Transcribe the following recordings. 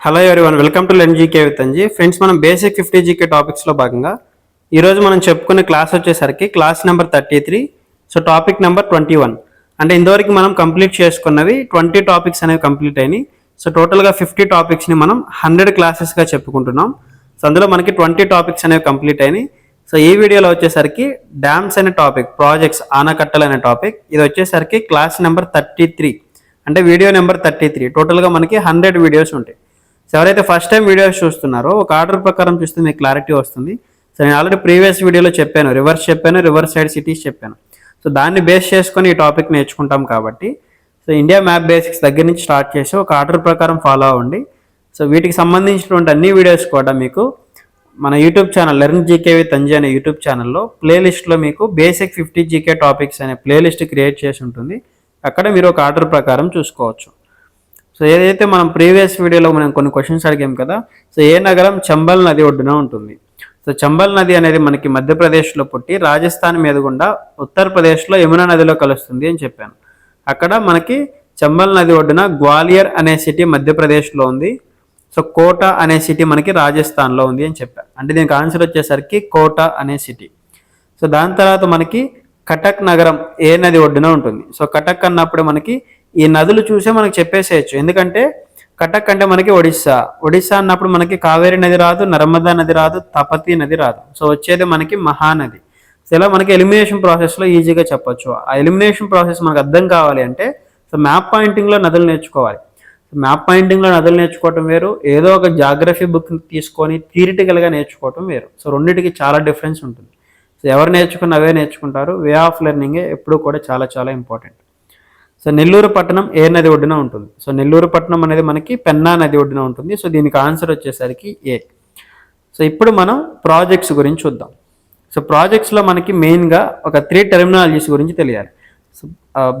Hello one welcome to learn GK with Anji friends మనం basic fifty GK టాపిక్స్లో భాగంగా ఈరోజు మనం చెప్పుకునే క్లాస్ వచ్చేసరికి class number thirty three so topic number twenty one అంటే ఇంతవరకు మనం కంప్లీట్ చేసుకున్నవి ట్వంటీ టాపిక్స్ అనేవి కంప్లీట్ అయినాయి. సో టోటల్గా ఫిఫ్టీ టాపిక్స్ని మనం హండ్రెడ్ క్లాసెస్గా చెప్పుకుంటున్నాం. సో అందులో మనకి ట్వంటీ టాపిక్స్ అనేవి కంప్లీట్ అయినాయి. సో ఈ వీడియోలో వచ్చేసరికి డ్యామ్స్ అనే టాపిక్ ప్రాజెక్ట్స్ ఆనకట్టలు అనే టాపిక్ ఇది వచ్చేసరికి క్లాస్ నెంబర్ థర్టీ త్రీ అంటే వీడియో నెంబర్ థర్టీ త్రీ టోటల్గా మనకి హండ్రెడ్ వీడియోస్ ఉంటాయి. సో ఎవరైతే ఫస్ట్ టైం వీడియోస్ చూస్తున్నారో ఒక ఆర్డర్ ప్రకారం చూస్తే మీకు క్లారిటీ వస్తుంది. సో నేను ఆల్రెడీ ప్రీవియస్ వీడియోలో చెప్పాను. రివర్స్ చెప్పాను రివర్స్ సైడ్ సిటీస్ చెప్పాను. సో దాన్ని బేస్ చేసుకొని ఈ టాపిక్ నేర్చుకుంటాం కాబట్టి. సో ఇండియా మ్యాప్ బేసిక్స్ దగ్గర నుంచి స్టార్ట్ చేసి ఒక ఆర్డర్ ప్రకారం ఫాలో అవ్వండి. సో వీటికి సంబంధించినటువంటి అన్ని వీడియోస్ కూడా మీకు మన YouTube channel learn GK with Anji అనే యూట్యూబ్ ఛానల్లో ప్లేలిస్ట్లో మీకు బేసిక్ ఫిఫ్టీ జీకే టాపిక్స్ అనే ప్లేలిస్ట్ క్రియేట్ చేసి ఉంటుంది. అక్కడ మీరు ఒక ఆర్డర్ ప్రకారం చూసుకోవచ్చు. సో ఏదైతే మనం ప్రీవియస్ వీడియోలో మనం కొన్ని క్వశ్చన్స్ అడిగాం కదా సో ఏ నగరం చంబల్ నది ఒడ్డున ఉంటుంది? సో చంబల్ నది అనేది మనకి మధ్యప్రదేశ్లో పుట్టి రాజస్థాన్ మీద గుండా ఉత్తరప్రదేశ్లో యమునా నదిలో కలుస్తుంది అని చెప్పాను. అక్కడ మనకి చంబల్ నది ఒడ్డున గ్వాలియర్ అనే సిటీ మధ్యప్రదేశ్లో ఉంది. సో కోట అనే సిటీ మనకి రాజస్థాన్లో ఉంది అని చెప్పాను అంటే దీనికి ఆన్సర్ వచ్చేసరికి కోట అనే సిటీ సో దాని తర్వాత మనకి కటక్ నగరం ఏ నది ఒడ్డున ఉంటుంది? సో కటక్ అన్నప్పుడు మనకి ఈ నదులు చూసే మనకి చెప్పేసేయచ్చు. ఎందుకంటే కటక్ అంటే మనకి ఒడిస్సా. ఒడిస్సా అన్నప్పుడు మనకి కావేరి నది రాదు నర్మదా నది రాదు తపతి నది రాదు. సో వచ్చేది మనకి మహానది. సో ఇలా మనకి ఎలిమినేషన్ ప్రాసెస్లో ఈజీగా చెప్పొచ్చు. ఆ ఎలిమినేషన్ ప్రాసెస్ మనకు అర్థం కావాలి అంటే సో మ్యాప్ పాయింటింగ్లో నదులు నేర్చుకోవాలి. మ్యాప్ పాయింటింగ్లో నదులు నేర్చుకోవటం వేరు. ఏదో ఒక జాగ్రఫీ బుక్ తీసుకొని థియరిటికల్గా నేర్చుకోవటం వేరు. సో రెండింటికి చాలా డిఫరెన్స్ ఉంటుంది. సో ఎవరు నేర్చుకున్న అవే నేర్చుకుంటారు. వే ఆఫ్ లెర్నింగే ఎప్పుడూ కూడా చాలా చాలా ఇంపార్టెంట్ సో నెల్లూరు పట్టణం ఏ నది ఒడ్డున ఉంటుంది? సో నెల్లూరు పట్టణం అనేది మనకి పెన్నా నది ఒడ్డున ఉంటుంది. సో దీనికి ఆన్సర్ వచ్చేసరికి ఏ. సో ఇప్పుడు మనం ప్రాజెక్ట్స్ గురించి చూద్దాం. సో ప్రాజెక్ట్స్లో మనకి మెయిన్గా ఒక త్రీ టెర్మినాలజీస్ గురించి తెలియాలి. సో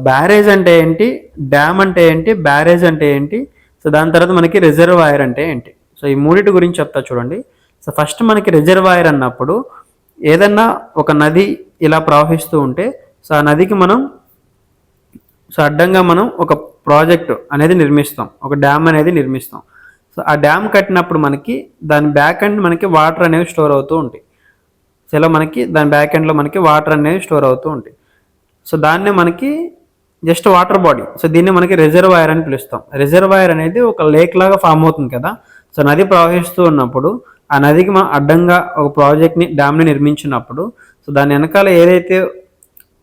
బ్యారేజ్ అంటే ఏంటి? డ్యామ్ అంటే ఏంటి? బ్యారేజ్ అంటే ఏంటి? సో దాని తర్వాత మనకి రిజర్వాయర్ అంటే ఏంటి? సో ఈ మూడింటి గురించి చెప్తా చూడండి. సో ఫస్ట్ మనకి రిజర్వాయర్ అన్నప్పుడు ఏదన్నా ఒక నది ఇలా ప్రవహిస్తూ ఉంటే సో ఆ నదికి మనం సో అడ్డంగా మనం ఒక ప్రాజెక్ట్ అనేది నిర్మిస్తాం. ఒక డ్యామ్ అనేది నిర్మిస్తాం. సో ఆ డ్యామ్ కట్టినప్పుడు మనకి దాని బ్యాక్ ఎండ్ మనకి వాటర్ అనేవి స్టోర్ అవుతూ ఉంటాయి. సో ఇలా మనకి దాని బ్యాక్ ఎండ్లో మనకి వాటర్ అనేవి స్టోర్ అవుతూ ఉంటాయి. సో దాన్నే మనకి జస్ట్ వాటర్ బాడీ సో దీన్ని మనకి రిజర్వాయర్ అని పిలుస్తాం. రిజర్వాయర్ అనేది ఒక లేక్ లాగా ఫామ్ అవుతుంది కదా. సో నది ప్రవహిస్తూ ఉన్నప్పుడు ఆ నదికి మనం అడ్డంగా ఒక ప్రాజెక్ట్ని డ్యామ్ని నిర్మించినప్పుడు సో దాని వెనకాల ఏదైతే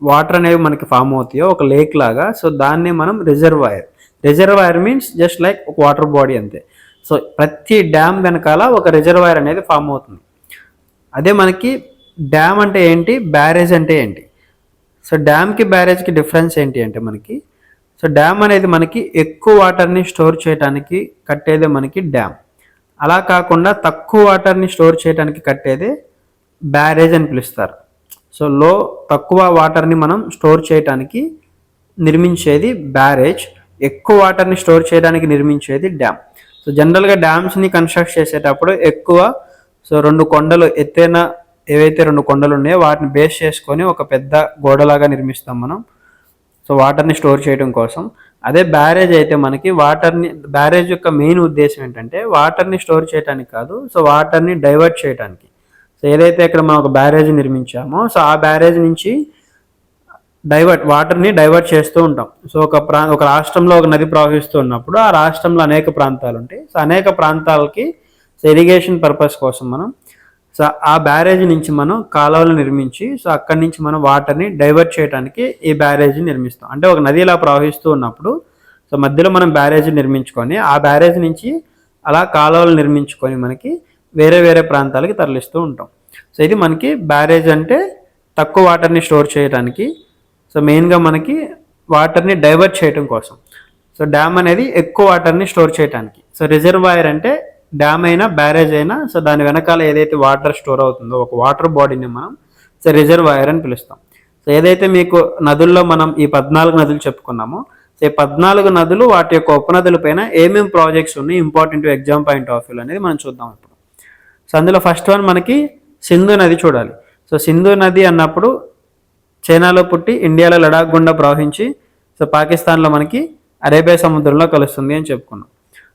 వాటర్ అనేవి మనకి ఫామ్ అవుతాయో ఒక లేక్ లాగా సో దాన్నే మనం reservoir reservoir means just like ఒక వాటర్ బాడీ అంతే. సో ప్రతి డ్యామ్ వెనకాల ఒక రిజర్వాయర్ అనేది ఫామ్ అవుతుంది. అదే మనకి డ్యామ్ అంటే ఏంటి? బ్యారేజ్ అంటే ఏంటి? సో డ్యామ్కి బ్యారేజ్కి డిఫరెన్స్ ఏంటి అంటే మనకి సో డ్యామ్ అనేది మనకి ఎక్కువ వాటర్ని స్టోర్ చేయడానికి కట్టేదే మనకి డ్యామ్ అలా కాకుండా తక్కువ వాటర్ని స్టోర్ చేయడానికి కట్టేదే బ్యారేజ్ అని పిలుస్తారు. సో లో తక్కువ వాటర్ని మనం స్టోర్ చేయడానికి నిర్మించేది బ్యారేజ్ ఎక్కువ వాటర్ని స్టోర్ చేయడానికి నిర్మించేది డ్యామ్ సో జనరల్గా డ్యామ్స్ని కన్స్ట్రక్ట్ చేసేటప్పుడు ఎక్కువ సో రెండు కొండలు ఎత్తైన ఏవైతే రెండు కొండలు ఉన్నాయో వాటిని బేస్ చేసుకొని ఒక పెద్ద గోడలాగా నిర్మిస్తాం మనం. సో వాటర్ని స్టోర్ చేయడం కోసం. అదే బ్యారేజ్ అయితే మనకి వాటర్ని బ్యారేజ్ యొక్క మెయిన్ ఉద్దేశం ఏంటంటే వాటర్ని స్టోర్ చేయడానికి కాదు సో వాటర్ని డైవర్ట్ చేయడానికి సో ఏదైతే ఇక్కడ మనం ఒక బ్యారేజ్ నిర్మించామో సో ఆ బ్యారేజ్ నుంచి డైవర్ట్ వాటర్ని డైవర్ట్ చేస్తూ ఉంటాం. సో ఒక ప్రా ఒక రాష్ట్రంలో ఒక నది ప్రవహిస్తూ ఉన్నప్పుడు ఆ రాష్ట్రంలో అనేక ప్రాంతాలు ఉంటాయి. సో అనేక ప్రాంతాలకి సో ఇరిగేషన్ పర్పస్ కోసం మనం సో ఆ బ్యారేజ్ నుంచి మనం కాలువలు నిర్మించి సో అక్కడి నుంచి మనం వాటర్ని డైవర్ట్ చేయడానికి ఈ బ్యారేజ్ని నిర్మిస్తాం. అంటే ఒక నది ఇలా ప్రవహిస్తూ ఉన్నప్పుడు సో మధ్యలో మనం బ్యారేజ్ నిర్మించుకొని ఆ బ్యారేజ్ నుంచి అలా కాలువలు నిర్మించుకొని మనకి వేరే వేరే ప్రాంతాలకి తరలిస్తూ ఉంటాం. సో ఇది మనకి బ్యారేజ్ అంటే తక్కువ వాటర్ని స్టోర్ చేయడానికి సో మెయిన్గా మనకి వాటర్ని డైవర్ట్ చేయడం కోసం. సో డ్యామ్ అనేది ఎక్కువ వాటర్ని స్టోర్ చేయడానికి సో రిజర్వాయర్ అంటే డ్యామ్ అయినా బ్యారేజ్ అయినా సో దాని వెనకాల ఏదైతే వాటర్ స్టోర్ అవుతుందో ఒక వాటర్ బాడీని మనం సో రిజర్వాయర్ అని పిలుస్తాం. సో ఏదైతే మీకు నదుల్లో మనం ఈ పద్నాలుగు నదులు చెప్పుకున్నామో సో ఈ పద్నాలుగు నదులు వాటి యొక్క ఉపనదుల పైన ఏమేమి ప్రాజెక్ట్స్ ఉన్నాయి important exam point of view అనేది మనం చూద్దాం ఇప్పుడు. సో అందులో ఫస్ట్ వన్ మనకి సింధు నది చూడాలి. సో సింధు నది అన్నప్పుడు చైనాలో పుట్టి ఇండియాలో లడాక్ గుండా ప్రవహించి సో పాకిస్తాన్లో మనకి అరేబియా సముద్రంలో కలుస్తుంది అని చెప్పుకున్నాం.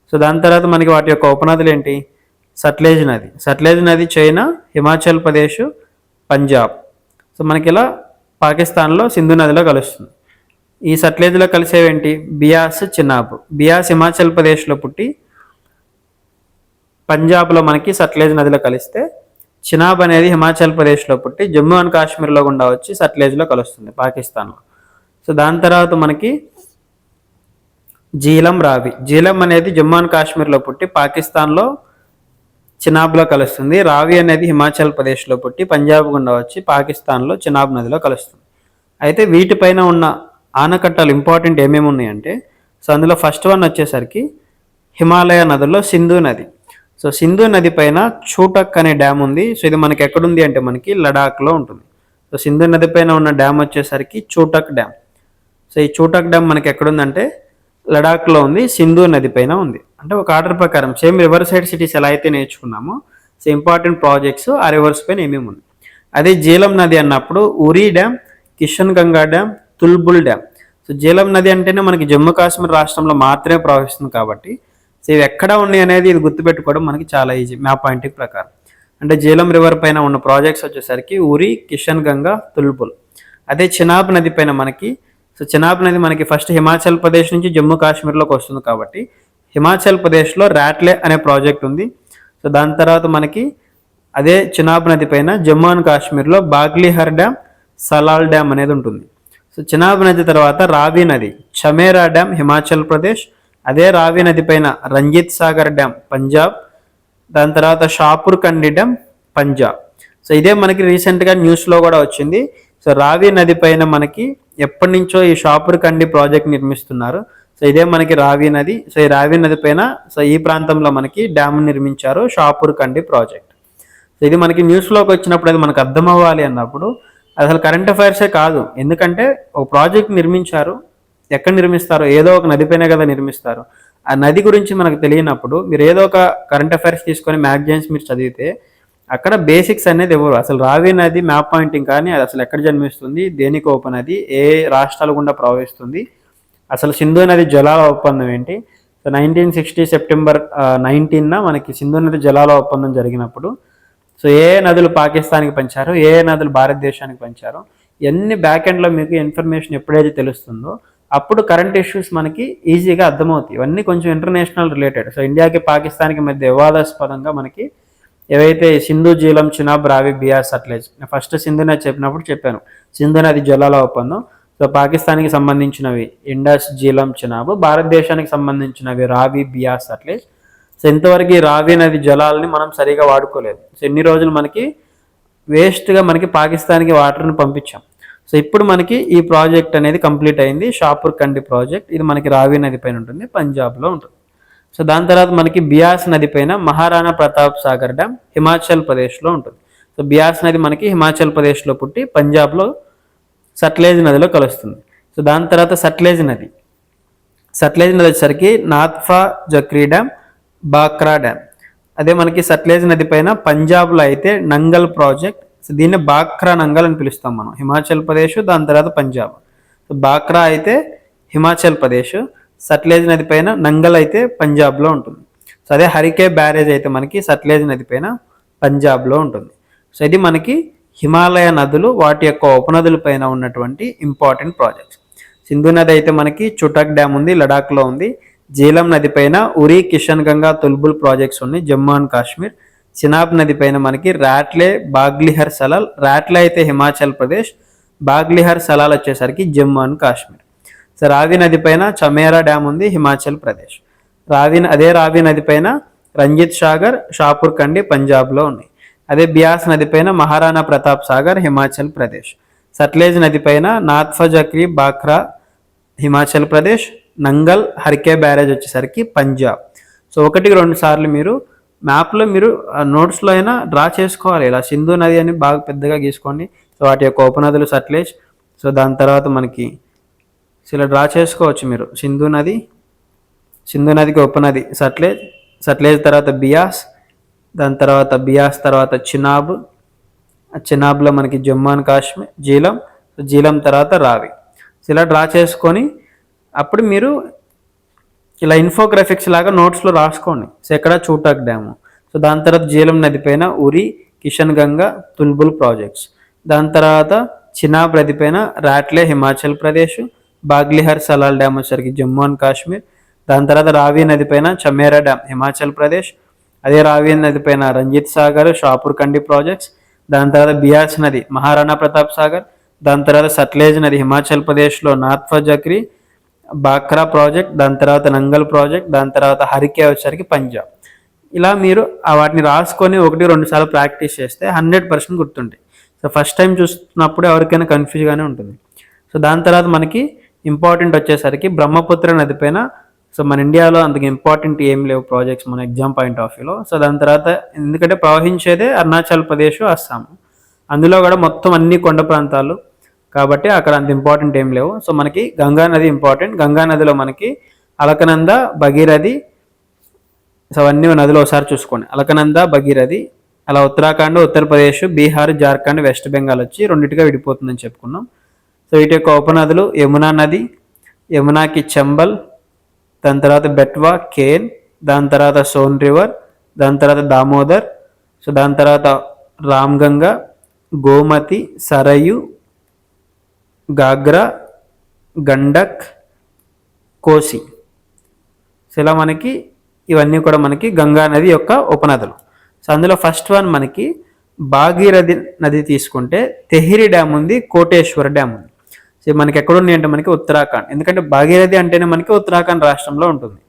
సో దాని తర్వాత మనకి వాటి యొక్క ఉపనదులు ఏంటి? సట్లేజ్ నది. సట్లేజ్ నది చైనా హిమాచల్ ప్రదేశ్ పంజాబ్. సో మనకి ఇలా పాకిస్తాన్లో సింధు నదిలో కలుస్తుంది. ఈ సట్లేజ్లో కలిసేవేంటి బియాస్ చినాబ్ బియాస్ హిమాచల్ ప్రదేశ్లో పుట్టి పంజాబ్లో మనకి సట్లేజ్ నదిలో కలిస్తే చినాబ్ అనేది హిమాచల్ ప్రదేశ్లో పుట్టి జమ్మూ అండ్ కాశ్మీర్లో గుండా వచ్చి సట్లేజ్లో కలుస్తుంది పాకిస్తాన్లో. సో దాని తర్వాత మనకి జీలం రావి. జీలం అనేది జమ్మూ అండ్ కాశ్మీర్లో పుట్టి పాకిస్తాన్లో చినాబ్లో కలుస్తుంది. రావి అనేది హిమాచల్ ప్రదేశ్లో పుట్టి పంజాబ్ గుండా వచ్చి పాకిస్తాన్లో చినాబ్ నదిలో కలుస్తుంది. అయితే వీటిపైన ఉన్న ఆనకట్టలు ఇంపార్టెంట్ ఏమేమి ఉన్నాయంటే సో అందులో ఫస్ట్ వన్ వచ్చేసరికి హిమాలయ నదుల్లో సింధు నది. సో సింధు నది పైన చూటక్ అనే డ్యామ్ ఉంది. సో ఇది మనకి ఎక్కడుంది అంటే మనకి లడాఖ్లో ఉంటుంది. సో సింధు నది పైన ఉన్న డ్యామ్ వచ్చేసరికి చూటక్ డ్యామ్. సో ఈ చూటక్ డ్యామ్ మనకి ఎక్కడుందంటే లడాఖ్లో ఉంది సింధు నది పైన ఉంది. అంటే ఒక ఆర్డర్ ప్రకారం సేమ్ రివర్ సైడ్ సిటీస్ ఎలా అయితే నేర్చుకున్నామో సో ఇంపార్టెంట్ ప్రాజెక్ట్స్ ఆ రివర్స్ పైన ఏమేమి ఉంది అదే జీలం నది అన్నప్పుడు Uri dam Kishan Ganga dam Tulbul dam. So Jhelum నది అంటేనే మనకి జమ్మూ కాశ్మీర్ రాష్ట్రంలో మాత్రమే ప్రవహిస్తుంది కాబట్టి సో ఇవి ఎక్కడ ఉన్నాయి అనేది ఇది గుర్తుపెట్టుకోవడం మనకి చాలా ఈజీ మ్యాప్ పాయింటింగ్ ప్రకారం. అంటే జీలం రివర్ పైన ఉన్న ప్రాజెక్ట్స్ వచ్చేసరికి ఉరి కిషన్ గంగా తుల్పుల్. అదే చినాబ్ నది పైన మనకి సో చినాబ్ నది మనకి ఫస్ట్ హిమాచల్ ప్రదేశ్ నుంచి జమ్మూ కాశ్మీర్లోకి వస్తుంది కాబట్టి హిమాచల్ ప్రదేశ్లో రాట్లే అనే ప్రాజెక్ట్ ఉంది. సో దాని తర్వాత మనకి అదే చినాబ్ నది పైన జమ్మూ అండ్ కాశ్మీర్లో బాగ్లీహర్ డ్యామ్ సలాల్ డ్యామ్ అనేది ఉంటుంది. సో చినాబ్ నది తర్వాత రావి నది చమేరా డ్యామ్ హిమాచల్ ప్రదేశ్ అదే రావి నది పైన రంజిత్ సాగర్ డ్యామ్ పంజాబ్. దాని తర్వాత షాపూర్ కండి డ్యామ్ పంజాబ్. సో ఇదే మనకి రీసెంట్గా న్యూస్లో కూడా వచ్చింది. సో రావి నది పైన మనకి ఎప్పటి నుంచో ఈ షాపూర్ కండి ప్రాజెక్ట్ నిర్మిస్తున్నారు. సో ఇదే మనకి రావి నది. సో ఈ రావి నది పైన సో ఈ ప్రాంతంలో మనకి డ్యామ్ నిర్మించారు షాపూర్ కండి ప్రాజెక్ట్. సో ఇది మనకి న్యూస్లోకి వచ్చినప్పుడు అది మనకు అర్థం అవ్వాలి అన్నప్పుడు. అసలు కరెంట్ అఫైర్సే కాదు. ఎందుకంటే ఒక ప్రాజెక్ట్ నిర్మించారు. ఎక్కడ నిర్మిస్తారు? ఏదో ఒక నదిపైనే కదా నిర్మిస్తారు. ఆ నది గురించి మనకు తెలియనప్పుడు మీరు ఏదో ఒక కరెంట్ అఫైర్స్ తీసుకొని మ్యాగజైన్స్ మీరు చదివితే అక్కడ బేసిక్స్ అనేది ఎవరు? అసలు రావి నది మ్యాప్ పాయింటింగ్ కానీ అది అసలు ఎక్కడ జన్మిస్తుంది? దేనికి ఓపెన్ నది ఏ రాష్ట్రాల గుండా ప్రవహిస్తుంది? అసలు సింధు నది జలాల ఒప్పందం ఏంటి? సో నైన్టీన్ సిక్స్టీ సెప్టెంబర్ నైన్టీన్న మనకి సింధు నది జలాల ఒప్పందం జరిగినప్పుడు సో ఏ నదులు పాకిస్తాన్కి పంచారు? ఏ నదులు భారతదేశానికి పంచారు? ఎన్ని బ్యాక్ ఎండ్లో మీకు ఇన్ఫర్మేషన్ ఎప్పుడైతే తెలుస్తుందో అప్పుడు కరెంట్ ఇష్యూస్ మనకి ఈజీగా అర్థమవుతాయి. ఇవన్నీ కొంచెం ఇంటర్నేషనల్ రిలేటెడ్ సో ఇండియాకి పాకిస్తాన్కి మధ్య వివాదాస్పదంగా మనకి ఏవైతే సింధు జీలం చినాబ్ రావి బియాస్ సట్లేజ్ ఫస్ట్ సింధు నది చెప్పినప్పుడు చెప్పాను. సింధు నది జలాల ఒప్పందం. సో పాకిస్తాన్కి సంబంధించినవి ఇండస్ జీలం చినాబ్ భారతదేశానికి సంబంధించినవి రావి బియాస్ సట్లేజ్. సో ఇంతవరకు ఈ రావి నది జలాలని మనం సరిగా వాడుకోలేదు. సో ఎన్ని రోజులు మనకి వేస్ట్గా మనకి పాకిస్తాన్కి వాటర్ని పంపించాం. సో ఇప్పుడు మనకి ఈ ప్రాజెక్ట్ అనేది కంప్లీట్ అయింది షాపూర్ కండి ప్రాజెక్ట్. ఇది మనకి రావి నది పైన ఉంటుంది పంజాబ్లో ఉంటుంది. సో దాని తర్వాత మనకి బియాస్ నది పైన మహారాణా ప్రతాప్ సాగర్ డ్యామ్ హిమాచల్ ప్రదేశ్లో ఉంటుంది. సో బియాస్ నది మనకి హిమాచల్ ప్రదేశ్లో పుట్టి పంజాబ్లో సట్లేజ్ నదిలో కలుస్తుంది. సో దాని తర్వాత సట్లేజ్ నది. సట్లేజ్ నది వచ్చేసరికి నాథ్ఫా జక్రీ డ్యామ్ బాక్రా డ్యామ్ అదే మనకి సట్లేజ్ నది పైన పంజాబ్లో అయితే నంగల్ ప్రాజెక్ట్ సో దీన్ని బాక్రా నంగల్ అని పిలుస్తాం మనం. హిమాచల్ ప్రదేశ్ దాని తర్వాత పంజాబ్. సో బాక్రా అయితే హిమాచల్ ప్రదేశ్ సట్లేజ్ నది పైన నంగల్ అయితే పంజాబ్లో ఉంటుంది. సో అదే హరికే బ్యారేజ్ అయితే మనకి సట్లేజ్ నది పైన పంజాబ్లో ఉంటుంది. సో ఇది మనకి హిమాలయ నదులు వాటి యొక్క ఉపనదుల పైన ఉన్నటువంటి ఇంపార్టెంట్ ప్రాజెక్ట్స్. సింధు నది అయితే మనకి చుటక్ డ్యామ్ ఉంది లడాక్లో ఉంది. జీలం నది పైన ఉరి కిషన్ గంగా తుల్బుల్ ప్రాజెక్ట్స్ ఉన్నాయి జమ్మూ అండ్ కాశ్మీర్. చినాబ్ నది పైన మనకి రాట్లే బాగ్లిహర్ సలాల్ రాట్లే అయితే హిమాచల్ ప్రదేశ్ బాగ్లిహర్ సలాల్ వచ్చేసరికి జమ్మూ అండ్ కాశ్మీర్. సో రావి నది పైన చమేరా డ్యామ్ ఉంది హిమాచల్ ప్రదేశ్. రావి అదే రావి నది పైన రంజిత్ సాగర్ షాపూర్ కండి పంజాబ్లో ఉన్నాయి. అదే బియాస్ నది పైన మహారాణా ప్రతాప్ సాగర్ హిమాచల్ ప్రదేశ్. సట్లేజ్ నది పైన నాథ్ఫజక్రీ బాఖ్రా హిమాచల్ ప్రదేశ్ నంగల్ హర్కే బ్యారేజ్ వచ్చేసరికి పంజాబ్. సో ఒకటికి రెండు సార్లు మీరు మ్యాప్లో మీరు నోట్స్లో అయినా డ్రా చేసుకోవాలి. ఇలా సింధు నది అని బాగా పెద్దగా గీసుకోండి. సో వాటి యొక్క ఉపనదులు సట్లేజ్. సో దాని తర్వాత మనకి ఇలా డ్రా చేసుకోవచ్చు మీరు. సింధు నది సింధు నదికి ఉపనది సట్లేజ్. సట్లేజ్ తర్వాత బియాస్. దాని తర్వాత బియాస్ తర్వాత చినాబ్. చినాబ్లో మనకి జమ్మూ అండ్ కాశ్మీర్ జీలం. జీలం తర్వాత రావి. ఇలా డ్రా చేసుకొని అప్పుడు మీరు ఇలా ఇన్ఫోగ్రాఫిక్స్ లాగా నోట్స్లో రాసుకోండి. సో ఎక్కడ చూటాక్ డ్యాము సో దాని తర్వాత జీలం నది పైన ఉరి కిషన్ గంగా తుల్బుల్ ప్రాజెక్ట్స్ దాని తర్వాత చినాబ్ నది పైన రాట్లే హిమాచల్ ప్రదేశ్ బాగ్లిహర్ సలాల్ డ్యామ్ వచ్చరికి జమ్మూ అండ్ కాశ్మీర్. దాని తర్వాత రావి నది పైన చమేరా డ్యామ్ హిమాచల్ ప్రదేశ్. అదే రావి నది పైన రంజిత్ సాగర్ షాపూర్ కండి ప్రాజెక్ట్స్ దాని తర్వాత బియాస్ నది మహారాణా ప్రతాప్ సాగర్. దాని తర్వాత సట్లేజ్ నది హిమాచల్ ప్రదేశ్లో నార్త్ జక్రీ బాక్రా ప్రాజెక్ట్ దాని తర్వాత నంగల్ ప్రాజెక్ట్ దాని తర్వాత హరికే వచ్చేసరికి పంజాబ్ ఇలా మీరు వాటిని రాసుకొని ఒకటి రెండు సార్లు ప్రాక్టీస్ చేస్తే హండ్రెడ్ పర్సెంట్ గుర్తుంటాయి. సో ఫస్ట్ టైం చూస్తున్నప్పుడు ఎవరికైనా కన్ఫ్యూజ్గానే ఉంటుంది. సో దాని తర్వాత మనకి ఇంపార్టెంట్ వచ్చేసరికి బ్రహ్మపుత్ర నది పైన సో మన ఇండియాలో అంతకు ఇంపార్టెంట్ ఏం లేవు ప్రాజెక్ట్స్ మన ఎగ్జామ్ పాయింట్ ఆఫ్ వ్యూలో. సో దాని తర్వాత ఎందుకంటే ప్రవహించేదే అరుణాచల్ ప్రదేశ్ అస్సాం. అందులో కూడా మొత్తం అన్ని కొండ ప్రాంతాలు కాబట్టి అక్కడ అంత ఇంపార్టెంట్ ఏం లేవు. సో మనకి గంగా నది ఇంపార్టెంట్ గంగా నదిలో మనకి అలకనంద భగీరథి సో అవన్నీ నదిలో ఒకసారి చూసుకోండి. అలకనంద భగీరథి అలా ఉత్తరాఖండ్ ఉత్తరప్రదేశ్ బీహార్ జార్ఖండ్ వెస్ట్ బెంగాల్ వచ్చి రెండింటిగా విడిపోతుందని చెప్పుకున్నాం. సో వీటి యొక్క ఉపనదులు యమునా నది యమునాకి చంబల్ దాని తర్వాత బెట్వా కేన్ దాని తర్వాత సోన్ రివర్ దాని తర్వాత దామోదర్ సో దాని తర్వాత రామ్గంగా గోమతి సరయు గాగ్రా గండక్ కోసి. సో ఇలా మనకి ఇవన్నీ కూడా మనకి గంగా నది యొక్క ఉపనదులు. సో అందులో ఫస్ట్ వన్ మనకి భాగీరథి నది తీసుకుంటే తెహిరి డ్యామ్ ఉంది కోటేశ్వర డ్యామ్ ఉంది. సో మనకి ఎక్కడ ఉన్నాయి అంటే మనకి ఉత్తరాఖండ్. ఎందుకంటే భాగీరథి అంటేనే మనకి ఉత్తరాఖండ్ రాష్ట్రంలో ఉంటుంది.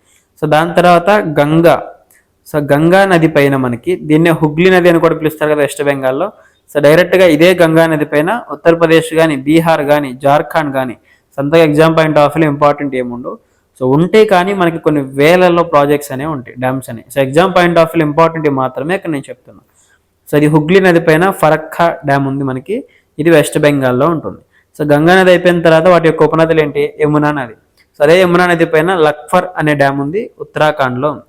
సో దాని తర్వాత గంగా. సో గంగా నది పైన మనకి దీన్నే హుగ్లీ నది అని కూడా పిలుస్తారు కదా వెస్ట్ బెంగాల్లో. సో డైరెక్ట్గా ఇదే గంగా నది పైన ఉత్తరప్రదేశ్ కానీ బీహార్ కానీ జార్ఖండ్ కానీ సొంతగా exam point of view important ఏముండవు. సో ఉంటే కానీ మనకి కొన్ని వేలలో ప్రాజెక్ట్స్ అనేవి ఉంటాయి డ్యామ్స్ అనేవి so exam point of view important మాత్రమే ఇక్కడ నేను చెప్తున్నాను సో ఇది హుగ్లీ నది పైన ఫరక్కా డ్యామ్ ఉంది మనకి ఇది వెస్ట్ బెంగాల్లో ఉంటుంది. సో గంగా నది అయిపోయిన తర్వాత వాటి యొక్క ఉపనదులు ఏంటి? యమునా నది. సో అదే యమునా నది పైన లక్ఫర్ అనే డ్యామ్ ఉంది ఉత్తరాఖండ్లో ఉంది.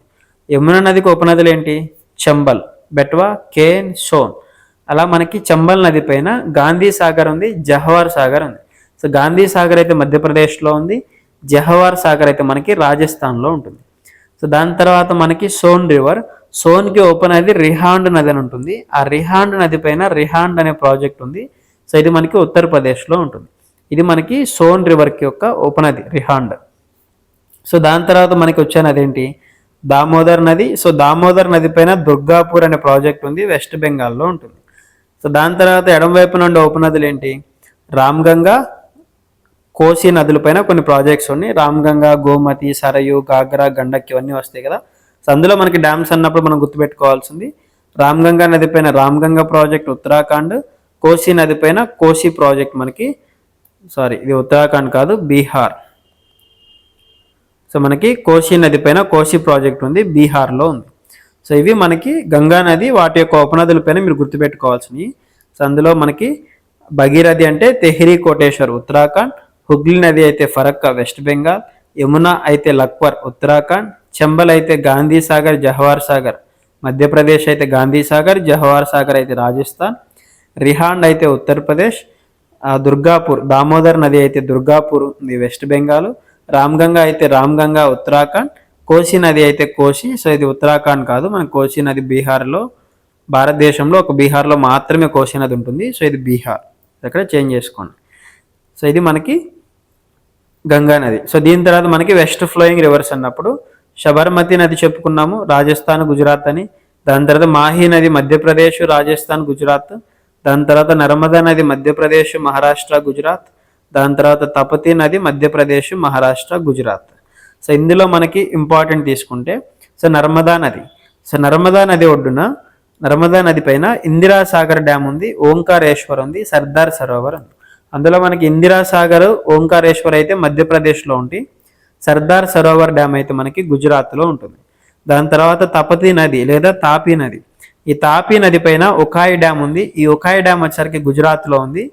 యమునా నదికి ఉపనదులు ఏంటి? చంబల్ బెట్వా కేన్ సోన్. అలా మనకి చంబల్ నది పైన గాంధీ సాగర్ ఉంది జహవార్ సాగర్ ఉంది. సో గాంధీ సాగర్ అయితే మధ్యప్రదేశ్లో ఉంది జహవార్ సాగర్ అయితే మనకి రాజస్థాన్లో ఉంటుంది. సో దాని తర్వాత మనకి సోన్ రివర్ సోన్కి ఓపెన్ అనేది రిహాండ్ నది అని ఉంటుంది. ఆ రిహాండ్ నది పైన రిహాండ్ అనే ప్రాజెక్ట్ ఉంది. సో ఇది మనకి ఉత్తరప్రదేశ్లో ఉంటుంది. ఇది మనకి సోన్ రివర్కి యొక్క ఉపనది రిహాండ్. సో దాని తర్వాత మనకి వచ్చే నది ఏంటి? దామోదర్ నది. సో దామోదర్ నది పైన దుర్గాపూర్ అనే ప్రాజెక్ట్ ఉంది వెస్ట్ బెంగాల్లో ఉంటుంది. సో దాని తర్వాత ఎడమవైపు నుండి ఉపనదులు ఏంటి? రామ్గంగా కోసి నదులపైన కొన్ని ప్రాజెక్ట్స్ ఉన్నాయి. రామ్గంగా గోమతి సరయు గాగ్రా గండక్ ఇవన్నీ వస్తాయి కదా. సో అందులో మనకి డ్యామ్స్ అన్నప్పుడు మనం గుర్తుపెట్టుకోవాల్సింది. రామ్గంగా నది పైన రామ్గంగా ప్రాజెక్ట్ ఉత్తరాఖండ్ కోసి నది పైన కోసి ప్రాజెక్ట్ మనకి సారీ ఇది ఉత్తరాఖండ్ కాదు బీహార్. సో మనకి కోసి నది పైన కోసి ప్రాజెక్ట్ ఉంది బీహార్లో ఉంది. సో ఇవి మనకి గంగా నది వాటి యొక్క ఉపనదుల పైన మీరు గుర్తుపెట్టుకోవాల్సినవి. సో అందులో మనకి భగీరథి అంటే తెహ్రీ కోటేశ్వర్ ఉత్తరాఖండ్. హుగ్లీ నది అయితే ఫరక్కా వెస్ట్ బెంగాల్. యమున అయితే లక్వర్ ఉత్తరాఖండ్. చంబల్ అయితే గాంధీ సాగర్ జహవార్ సాగర్. మధ్యప్రదేశ్ అయితే గాంధీ సాగర్ జహవార్ సాగర్ అయితే రాజస్థాన్. రిహాండ్ అయితే ఉత్తరప్రదేశ్. దుర్గాపూర్ దామోదర్ నది అయితే దుర్గాపూర్ ఉంది వెస్ట్ బెంగాల్. రామ్గంగా అయితే రామ్గంగా ఉత్తరాఖండ్. కోసీ నది అయితే కోసి సో ఇది ఉత్తరాఖండ్ కాదు. మన కోసీ నది బీహార్లో భారతదేశంలో ఒక బీహార్లో మాత్రమే కోసి నది ఉంటుంది. సో ఇది బీహార్. ఇక్కడ చేంజ్ చేసుకోండి. సో ఇది మనకి గంగా నది. సో దీని తర్వాత మనకి వెస్ట్ ఫ్లోయింగ్ రివర్స్ అన్నప్పుడు శబర్మతి నది చెప్పుకున్నాము రాజస్థాన్ గుజరాత్ అని. దాని తర్వాత మాహీ నది మధ్యప్రదేశ్ రాజస్థాన్ గుజరాత్. దాని తర్వాత నర్మదా నది మధ్యప్రదేశ్ మహారాష్ట్ర గుజరాత్. దాని తర్వాత తపతి నది మధ్యప్రదేశ్ మహారాష్ట్ర గుజరాత్. సో ఇందులో మనకి ఇంపార్టెంట్ తీసుకుంటే సో నర్మదా నది. సో నర్మదా నది ఒడ్డున నర్మదా నది పైన ఇందిరా సాగర్ డ్యామ్ ఉంది ఓంకారేశ్వర్ ఉంది సర్దార్ సరోవర్ ఉంది. అందులో మనకి ఇందిరా సాగర్ ఓంకారేశ్వర్ అయితే మధ్యప్రదేశ్లో ఉండి సర్దార్ సరోవర్ డ్యామ్ అయితే మనకి గుజరాత్లో ఉంటుంది. దాని తర్వాత తపతి నది లేదా తాపీ నది. ఈ తాపీ నది పైన ఉకాయి డ్యామ్ ఉంది ఈ ఉకాయి డ్యామ్ వచ్చేసరికి గుజరాత్లో ఉంది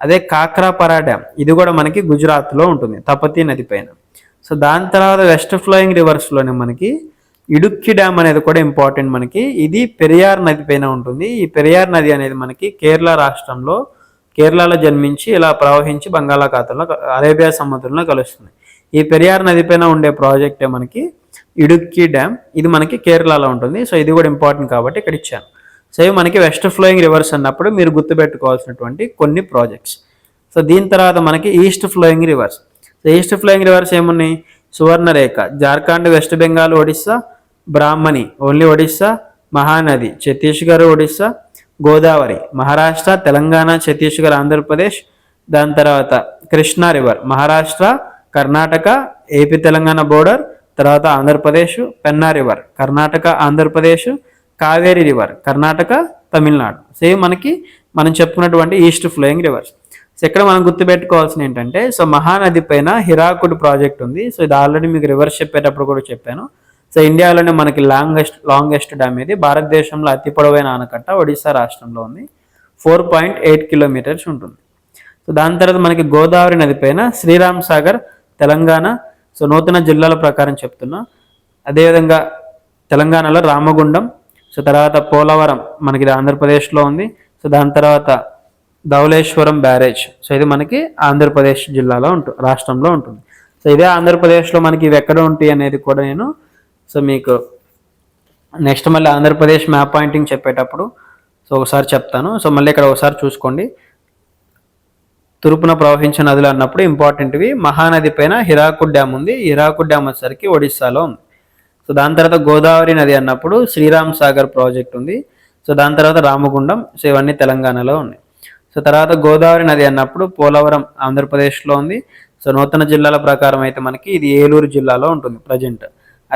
అదే కాక్రాపరా డ్యామ్. ఇది కూడా మనకి గుజరాత్లో ఉంటుంది తపతి నది పైన. సో దాని తర్వాత వెస్ట్ ఫ్లోయింగ్ రివర్స్లోనే మనకి ఇడుక్కి డ్యామ్ అనేది కూడా ఇంపార్టెంట్ మనకి. ఇది పెరియార్ నది పైన ఉంటుంది. ఈ పెరియార్ నది అనేది మనకి కేరళ రాష్ట్రంలో కేరళలో జన్మించి ఇలా ప్రవహించి బంగాళాఖాతంలో అరేబియా సముద్రంలో కలుస్తుంది. ఈ పెరియార్ నది పైన ఉండే ప్రాజెక్టే మనకి ఇడుక్కి డ్యామ్. ఇది మనకి కేరళలో ఉంటుంది. సో ఇది కూడా ఇంపార్టెంట్ కాబట్టి ఇక్కడ ఇచ్చాను. సో ఇవి మనకి వెస్ట్ ఫ్లోయింగ్ రివర్స్ అన్నప్పుడు మీరు గుర్తుపెట్టుకోవాల్సినటువంటి కొన్ని ప్రాజెక్ట్స్. సో దీని తర్వాత మనకి east flowing rivers. East flowing rivers ఏమున్నాయి? సువర్ణరేఖ జార్ఖండ్ వెస్ట్ బెంగాల్ ఒడిస్సా బ్రాహ్మణి ఓన్లీ ఒడిస్సా మహానది ఛత్తీస్గఢ్ ఒడిస్సా గోదావరి మహారాష్ట్ర తెలంగాణ ఛత్తీస్గఢ్ ఆంధ్రప్రదేశ్ దాని తర్వాత Krishna river Maharashtra Karnataka AP Telangana border తర్వాత Andhra Pradesh Penna river Karnataka Andhra Pradesh Kaveri river Karnataka Tamil Nadu. Same మనకి మనం చెప్పుకున్నటువంటి ఈస్ట్ ఫ్లోయింగ్ రివర్స్. సో ఇక్కడ మనం గుర్తుపెట్టుకోవాల్సిన ఏంటంటే సో మహానది పైన హిరాకుడ్ ప్రాజెక్ట్ ఉంది. సో ఇది ఆల్రెడీ మీకు రివర్స్ చెప్పేటప్పుడు కూడా చెప్పాను. సో ఇండియాలోనే మనకి లాంగెస్ట్ లాంగెస్ట్ డ్యామ్ ఇది. భారతదేశంలో అతి పొడవైన ఆనకట్ట ఒడిశా రాష్ట్రంలో ఉంది. ఫోర్ పాయింట్ ఎయిట్ కిలోమీటర్స్ ఉంటుంది. సో దాని తర్వాత మనకి గోదావరి నది పైన శ్రీరామ్ సాగర్ తెలంగాణ. సో నూతన జిల్లాల ప్రకారం చెప్తున్నా. అదేవిధంగా తెలంగాణలో రామగుండం. సో తర్వాత పోలవరం మనకి ఇది ఆంధ్రప్రదేశ్లో ఉంది. సో దాని తర్వాత ధవళేశ్వరం బ్యారేజ్. సో ఇది మనకి ఆంధ్రప్రదేశ్ జిల్లాలో ఉంటుంది రాష్ట్రంలో ఉంటుంది. సో ఇదే ఆంధ్రప్రదేశ్లో మనకి ఇవి ఎక్కడ ఉంటాయి అనేది కూడా నేను సో మీకు నెక్స్ట్ మళ్ళీ ఆంధ్రప్రదేశ్ మ్యాప్ పాయింటింగ్ చెప్పేటప్పుడు సో ఒకసారి చెప్తాను. సో మళ్ళీ ఇక్కడ ఒకసారి చూసుకోండి. తూర్పున ప్రవహించే నదులు అన్నప్పుడు ఇంపార్టెంట్వి మహానది పైన హిరాకుడ్ డ్యామ్ ఉంది. హిరాకుడ్ డ్యామ్ వచ్చేసరికి ఒడిస్సాలో ఉంది. సో దాని తర్వాత గోదావరి నది అన్నప్పుడు శ్రీరామ్ సాగర్ ప్రాజెక్ట్ ఉంది. సో దాని తర్వాత రామగుండం. సో ఇవన్నీ తెలంగాణలో ఉన్నాయి. సో తర్వాత గోదావరి నది అన్నప్పుడు పోలవరం ఆంధ్రప్రదేశ్లో ఉంది. సో నూతన జిల్లాల ప్రకారం అయితే మనకి ఇది ఏలూరు జిల్లాలో ఉంటుంది ప్రజెంట్.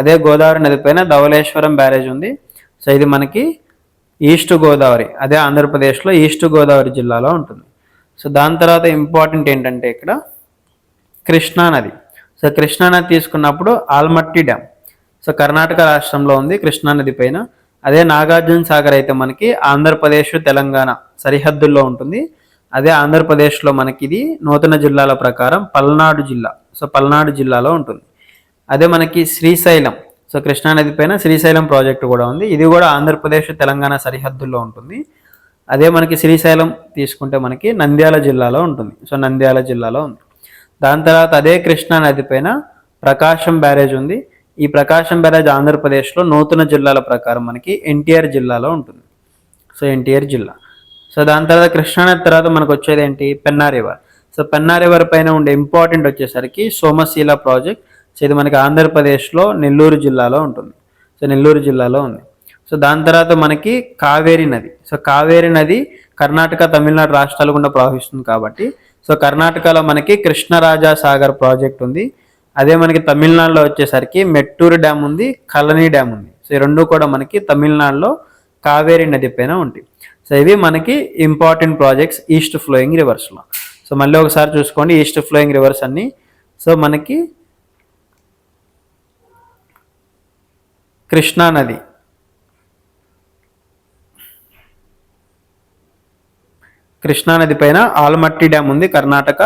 అదే గోదావరి నది పైన ధవళేశ్వరం బ్యారేజ్ ఉంది. సో ఇది మనకి ఈస్ట్ గోదావరి అదే ఆంధ్రప్రదేశ్లో ఈస్ట్ గోదావరి జిల్లాలో ఉంటుంది. సో దాని తర్వాత ఇంపార్టెంట్ ఏంటంటే ఇక్కడ కృష్ణా నది. సో కృష్ణా నది తీసుకున్నప్పుడు ఆల్మట్టి డ్యామ్. సో కర్ణాటక రాష్ట్రంలో ఉంది కృష్ణా నది పైన. అదే నాగార్జున సాగర్ అయితే మనకి ఆంధ్రప్రదేశ్ తెలంగాణ సరిహద్దుల్లో ఉంటుంది. అదే ఆంధ్రప్రదేశ్లో మనకి ఇది నూతన జిల్లాల ప్రకారం పల్నాడు జిల్లా. సో పల్నాడు జిల్లాలో ఉంటుంది. అదే మనకి శ్రీశైలం. సో కృష్ణానది పైన శ్రీశైలం ప్రాజెక్టు కూడా ఉంది. ఇది కూడా ఆంధ్రప్రదేశ్ తెలంగాణ సరిహద్దుల్లో ఉంటుంది. అదే మనకి శ్రీశైలం తీసుకుంటే మనకి నంద్యాల జిల్లాలో ఉంటుంది. సో నంద్యాల జిల్లాలో ఉంది. దాని తర్వాత అదే కృష్ణా నది పైన ప్రకాశం బ్యారేజ్ ఉంది. ఈ ప్రకాశం బ్యారేజ్ ఆంధ్రప్రదేశ్లో నూతన జిల్లాల ప్రకారం మనకి ఎన్టీఆర్ జిల్లాలో ఉంటుంది. సో ఎన్టీఆర్ జిల్లా. సో దాని తర్వాత కృష్ణానది తర్వాత మనకు వచ్చేది ఏంటి? Penna river. So Penna river పైన ఉండే ఇంపార్టెంట్ వచ్చేసరికి సోమశీల ప్రాజెక్ట్. సో ఇది మనకి ఆంధ్రప్రదేశ్లో నెల్లూరు జిల్లాలో ఉంటుంది. సో నెల్లూరు జిల్లాలో ఉంది. సో దాని తర్వాత మనకి కావేరి నది. సో కావేరి నది కర్ణాటక తమిళనాడు రాష్ట్రాలు గుండా ప్రవహిస్తుంది కాబట్టి. సో కర్ణాటకలో మనకి కృష్ణరాజా సాగర్ ప్రాజెక్ట్ ఉంది. అదే మనకి తమిళనాడులో వచ్చేసరికి మెట్టూరు డ్యామ్ ఉంది కలని డ్యామ్ ఉంది. సో ఈ రెండు కూడా మనకి తమిళనాడులో కావేరి నది పైన ఉంటాయి. సో ఇవి మనకి ఇంపార్టెంట్ ప్రాజెక్ట్స్ ఈస్ట్ ఫ్లోయింగ్ రివర్స్లో. సో మళ్ళీ ఒకసారి చూసుకోండి ఈస్ట్ ఫ్లోయింగ్ రివర్స్ అన్ని. సో మనకి కృష్ణా నది. కృష్ణానది పైన ఆల్మట్టి డ్యామ్ ఉంది కర్ణాటక.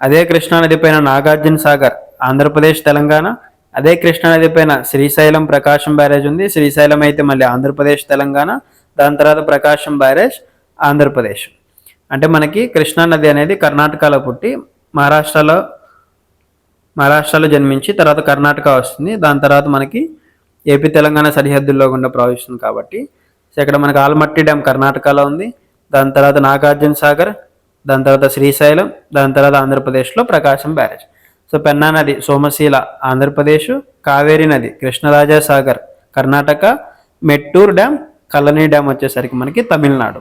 అదే కృష్ణానది పైన నాగార్జున సాగర్ ఆంధ్రప్రదేశ్ తెలంగాణ. అదే కృష్ణానది పైన శ్రీశైలం ప్రకాశం బ్యారేజ్ ఉంది. శ్రీశైలం అయితే మళ్ళీ ఆంధ్రప్రదేశ్ తెలంగాణ. దాని తర్వాత ప్రకాశం బ్యారేజ్ ఆంధ్రప్రదేశ్. అంటే మనకి కృష్ణానది అనేది కర్ణాటకలో పుట్టి మహారాష్ట్రలో మహారాష్ట్రలో జన్మించి తర్వాత కర్ణాటక వస్తుంది. దాని తర్వాత మనకి ఏపీ తెలంగాణ సరిహద్దుల్లో గుండా ప్రవహిస్తుంది కాబట్టి. సో ఇక్కడ మనకి ఆల్మట్టి డ్యామ్ కర్ణాటకలో ఉంది. దాని తర్వాత నాగార్జున సాగర్ దాని తర్వాత శ్రీశైలం దాని తర్వాత ఆంధ్రప్రదేశ్లో ప్రకాశం బ్యారేజ్. సో పెన్నా నది సోమశీల ఆంధ్రప్రదేశ్ కావేరి నది కృష్ణరాజాసాగర్ కర్ణాటక మెట్టూర్ డ్యామ్ కల్లనీ డ్యామ్ వచ్చేసరికి మనకి తమిళనాడు.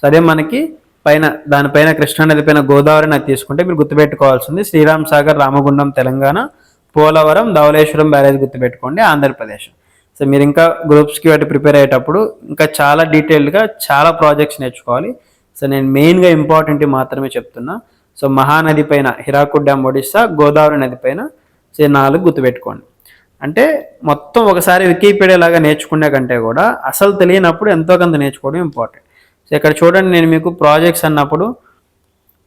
సో అదే మనకి పైన దానిపైన కృష్ణానది పైన గోదావరి నది తీసుకుంటే మీరు గుర్తుపెట్టుకోవాల్సింది శ్రీరామ్ సాగర్ రామగుండం తెలంగాణ పోలవరం ధవళేశ్వరం బ్యారేజ్ గుర్తుపెట్టుకోండి ఆంధ్రప్రదేశ్. సో మీరు ఇంకా గ్రూప్స్కి వాటి ప్రిపేర్ అయ్యేటప్పుడు ఇంకా చాలా డీటెయిల్డ్గా చాలా ప్రాజెక్ట్స్ నేర్చుకోవాలి. సో నేను మెయిన్గా ఇంపార్టెంట్ మాత్రమే చెప్తున్నా. సో మహానది పైన హిరాకుడ్ డ్యామ్ ఒడిస్సా గోదావరి నది పైన సో నాలుగు గుర్తుపెట్టుకోండి. అంటే మొత్తం ఒకసారి వికీపీడియా లాగా నేర్చుకునే కంటే కూడా అసలు తెలియనప్పుడు ఎంతో కొంత నేర్చుకోవడం ఇంపార్టెంట్. సో ఇక్కడ చూడండి నేను మీకు ప్రాజెక్ట్స్ అన్నప్పుడు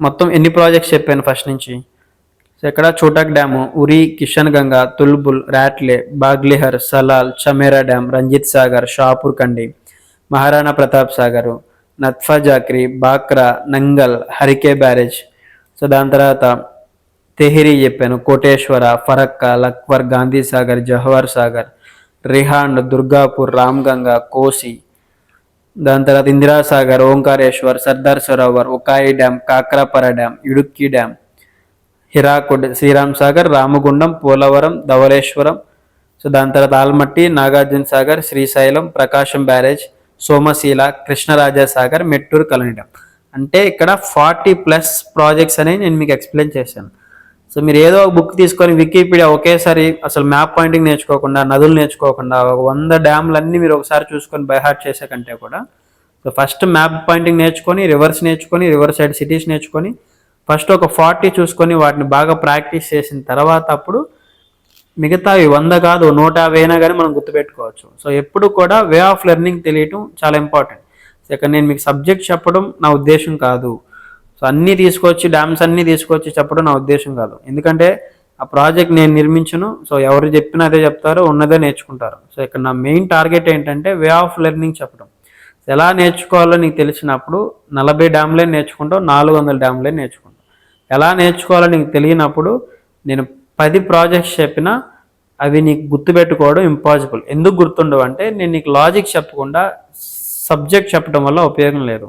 మొత్తం ఎన్ని ప్రాజెక్ట్స్ చెప్పాను ఫస్ట్ నుంచి. సో ఇక్కడ Chutak dam Uri Kishan Ganga Tulbul Ratle Baglihar Salal Chamera dam Ranjit Sagar Shahpur Kandi Maharana Pratap Sagar Nathpa Jhakri Bhakra Nangal Harike barrage. So దాని తర్వాత తెహిరి చెప్పాను కోటేశ్వర ఫరక్క లక్వర్ గాంధీ సాగర్ జవహర్ సాగర్ రిహాండ్ దుర్గాపూర్ రామ్గంగా కోసి. దాని తర్వాత Indirasagar Omkareshwar Sardar Sarovar Ukai dam Kakrapar dam Idukki dam Hirakud Sriram Sagar Ramagundam Polavaram Dhavaleswaram. So దాని తర్వాత Almatti Nagarjuna Sagar Srisailam Prakasam barrage. Somasila కృష్ణరాజాసాగర్ Mettur Kallanai dam అంటే ఇక్కడ forty plus projects అనేవి నేను మీకు ఎక్స్ప్లెయిన్ చేశాను. సో మీరు ఏదో ఒక బుక్ తీసుకొని వికీపీడియా ఒకేసారి అసలు మ్యాప్ పాయింటింగ్ నేర్చుకోకుండా నదులు నేర్చుకోకుండా ఒక వంద డ్యామ్లన్నీ మీరు ఒకసారి చూసుకొని బైహార్ట్ చేసే కంటే కూడా సో ఫస్ట్ మ్యాప్ పాయింటింగ్ నేర్చుకొని రివర్స్ నేర్చుకొని రివర్స్ సైడ్ సిటీస్ నేర్చుకొని ఫస్ట్ ఒక ఫార్టీ చూసుకొని వాటిని బాగా ప్రాక్టీస్ చేసిన తర్వాత అప్పుడు మిగతావి వంద కాదు నూట యాభై అయినా కానీ మనం గుర్తుపెట్టుకోవచ్చు. సో ఎప్పుడు కూడా వే ఆఫ్ లెర్నింగ్ తెలియటం చాలా ఇంపార్టెంట్. ఇక్కడ నేను మీకు సబ్జెక్ట్ చెప్పడం నా ఉద్దేశం కాదు. సో అన్నీ తీసుకొచ్చి డ్యామ్స్ అన్నీ తీసుకొచ్చి చెప్పడం నా ఉద్దేశం కాదు. ఎందుకంటే ఆ ప్రాజెక్ట్ నేను నిర్మించను సో ఎవరు చెప్పినా అదే చెప్తారో ఉన్నదే నేర్చుకుంటారు. సో ఇక్కడ నా మెయిన్ టార్గెట్ ఏంటంటే వే ఆఫ్ లెర్నింగ్ చెప్పడం. ఎలా నేర్చుకోవాలో నీకు తెలిసినప్పుడు నలభై డ్యామ్లే నేర్చుకుంటావు నాలుగు వందల డ్యామ్లే నేర్చుకుంటావు. ఎలా నేర్చుకోవాలో నీకు తెలియనప్పుడు నేను పది ప్రాజెక్ట్స్ చెప్పినా అవి నీకు గుర్తుపెట్టుకోవడం ఇంపాసిబుల్ ఎందుకు గుర్తుండవు అంటే నేను నీకు లాజిక్ చెప్పకుండా సబ్జెక్ట్ చెప్పడం వల్ల ఉపయోగం లేదు.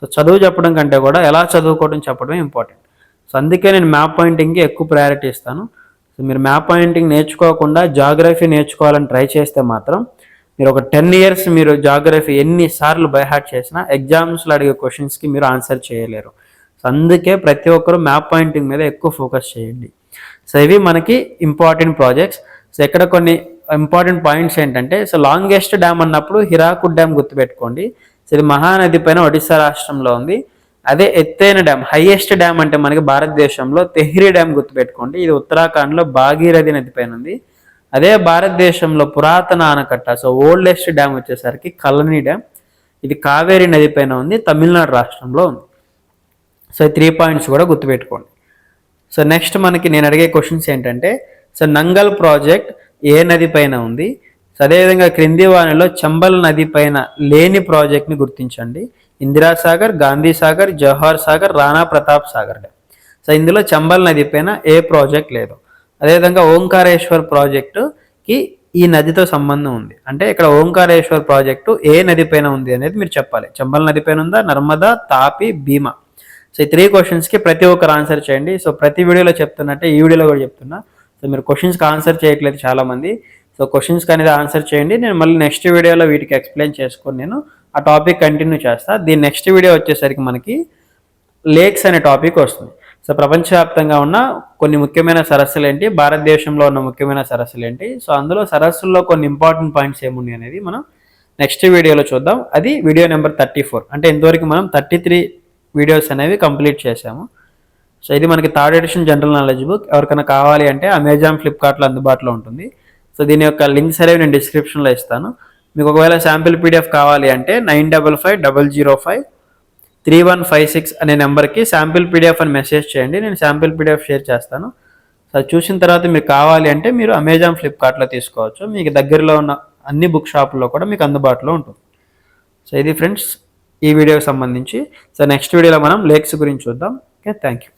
సో చదువు చెప్పడం కంటే కూడా ఎలా చదువుకోవడం చెప్పడమే ఇంపార్టెంట్ సో అందుకే నేను మ్యాప్ పాయింటింగ్కి ఎక్కువ ప్రయారిటీ ఇస్తాను. సో మీరు మ్యాప్ పాయింటింగ్ నేర్చుకోకుండా జాగ్రఫీ నేర్చుకోవాలని ట్రై చేస్తే మాత్రం మీరు ఒక టెన్ ఇయర్స్ మీరు జాగ్రఫీ ఎన్నిసార్లు బైహార్ట్ చేసినా ఎగ్జామ్స్లో అడిగే క్వశ్చన్స్కి మీరు ఆన్సర్ చేయలేరు. సో అందుకే ప్రతి ఒక్కరు మ్యాప్ పాయింటింగ్ మీద ఎక్కువ ఫోకస్ చేయండి. సో ఇవి మనకి ఇంపార్టెంట్ ప్రాజెక్ట్స్. సో ఇక్కడ కొన్ని ఇంపార్టెంట్ పాయింట్స్ ఏంటంటే సో లాంగెస్ట్ డ్యామ్ అన్నప్పుడు హిరాకుడ్ డ్యామ్ గుర్తుపెట్టుకోండి. సో ఇది మహానది పైన ఒడిశా రాష్ట్రంలో ఉంది. అదే ఎత్తైన డ్యామ్ హైయెస్ట్ డ్యామ్ అంటే మనకి భారతదేశంలో తెహ్రీ డ్యామ్ గుర్తుపెట్టుకోండి. ఇది ఉత్తరాఖండ్లో భాగీరథి నది పైన ఉంది. అదే భారతదేశంలో పురాతన ఆనకట్ట సో ఓల్డెస్ట్ డ్యామ్ వచ్చేసరికి కలనీ డ్యామ్. ఇది కావేరీ నది పైన ఉంది తమిళనాడు రాష్ట్రంలో ఉంది. సో త్రీ పాయింట్స్ కూడా గుర్తుపెట్టుకోండి. సో నెక్స్ట్ మనకి నేను అడిగే క్వశ్చన్స్ ఏంటంటే సో నంగల్ ప్రాజెక్ట్ ఏ నది పైన ఉంది? సో అదేవిధంగా క్రింది వానిలో చంబల్ నది పైన లేని ప్రాజెక్ట్ని గుర్తించండి. ఇందిరాసాగర్ గాంధీ సాగర్ జవహర్ సాగర్ రాణా ప్రతాప్ సాగర్ డ్యామ్ సో ఇందులో చంబల్ నది పైన ఏ ప్రాజెక్ట్ లేదు. అదేవిధంగా ఓంకారేశ్వర్ ప్రాజెక్టుకి ఈ నదితో సంబంధం ఉంది. అంటే ఇక్కడ ఓంకారేశ్వర్ ప్రాజెక్టు ఏ నది పైన ఉంది అనేది మీరు చెప్పాలి. చంబల్ నది పైన ఉందా? నర్మదా తాపి భీమా. సో ఈ త్రీ క్వశ్చన్స్కి ప్రతి ఒక్కరు ఆన్సర్ చేయండి. సో ప్రతి వీడియోలో చెప్తున్నట్టే ఈ వీడియోలో కూడా చెప్తున్నా. సో మీరు క్వశ్చన్స్కి ఆన్సర్ చేయట్లేదు చాలామంది. సో క్వశ్చన్స్కి అనేది ఆన్సర్ చేయండి. నేను మళ్ళీ నెక్స్ట్ వీడియోలో వీటికి ఎక్స్ప్లెయిన్ చేసుకొని నేను. ఆ టాపిక్ కంటిన్యూ చేస్తా. దీని నెక్స్ట్ వీడియో వచ్చేసరికి మనకి లేక్స్ అనే టాపిక్ వస్తుంది. సో ప్రపంచవ్యాప్తంగా ఉన్న కొన్ని ముఖ్యమైన సరస్సులు ఏంటి? భారతదేశంలో ఉన్న ముఖ్యమైన సరస్సులు ఏంటి? సో అందులో సరస్సుల్లో కొన్ని ఇంపార్టెంట్ పాయింట్స్ ఏమున్నాయి అనేది మనం నెక్స్ట్ వీడియోలో చూద్దాం. అది వీడియో నెంబర్ థర్టీ ఫోర్ అంటే ఇంతవరకు మనం థర్టీ త్రీ వీడియోస్ అనేవి కంప్లీట్ చేసాము సో ఇది మనకి third edition general knowledge book ఎవరికైనా కావాలి అంటే అమెజాన్ ఫ్లిప్కార్ట్లో అందుబాటులో ఉంటుంది. సో దీని యొక్క లింక్స్ అనేవి నేను డిస్క్రిప్షన్లో ఇస్తాను. మీకు ఒకవేళ శాంపిల్ పీడిఎఫ్ కావాలి అంటే nine double five double zero five three one five six అనే నెంబర్కి శాంపిల్ పీడిఎఫ్ అని మెసేజ్ చేయండి. నేను శాంపిల్ పీడిఎఫ్ షేర్ చేస్తాను. సో చూసిన తర్వాత మీకు కావాలి అంటే మీరు అమెజాన్ ఫ్లిప్కార్ట్లో తీసుకోవచ్చు. మీకు దగ్గరలో ఉన్న అన్ని బుక్ షాపుల్లో కూడా మీకు అందుబాటులో ఉంటుంది. సో ఇది ఫ్రెండ్స్ ఈ వీడియోకి సంబంధించి. సో నెక్స్ట్ వీడియోలో మనం లేక్స్ గురించి చూద్దాం. Okay thank you